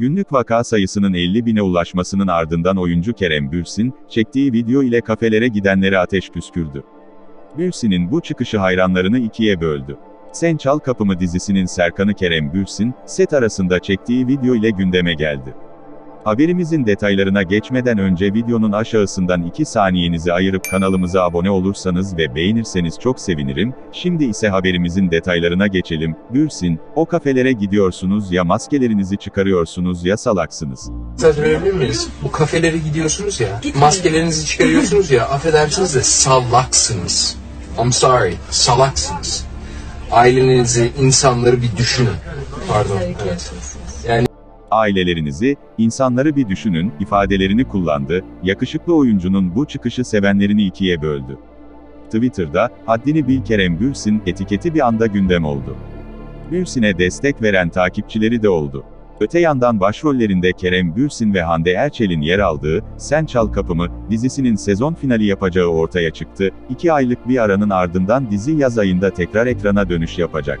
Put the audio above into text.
Günlük vaka sayısının 50 bine ulaşmasının ardından oyuncu Kerem Bürsin, çektiği video ile kafelere gidenlere ateş püskürdü. Bürsin'in bu çıkışı hayranlarını ikiye böldü. Sen Çal Kapımı dizisinin Serkan'ı Kerem Bürsin, set arasında çektiği video ile gündeme geldi. Haberimizin detaylarına geçmeden önce videonun aşağısından 2 saniyenizi ayırıp kanalımıza abone olursanız ve beğenirseniz çok sevinirim. Şimdi ise haberimizin detaylarına geçelim. Bürsin, o kafelere gidiyorsunuz ya maskelerinizi çıkarıyorsunuz ya salaksınız. Mesaj verebilir miyiz? Bu kafelere gidiyorsunuz ya, maskelerinizi çıkarıyorsunuz ya, affedersiniz de salaksınız. I'm sorry, salaksınız. Ailenizi, insanları bir düşünün. Pardon, evet. Ailelerinizi, insanları bir düşünün, ifadelerini kullandı, yakışıklı oyuncunun bu çıkışı sevenlerini ikiye böldü. Twitter'da, haddini bil Kerem Bürsin, etiketi bir anda gündem oldu. Bürsin'e destek veren takipçileri de oldu. Öte yandan başrollerinde Kerem Bürsin ve Hande Erçel'in yer aldığı, Sen Çal Kapımı, dizisinin sezon finali yapacağı ortaya çıktı, iki aylık bir aranın ardından dizi yaz ayında tekrar ekrana dönüş yapacak.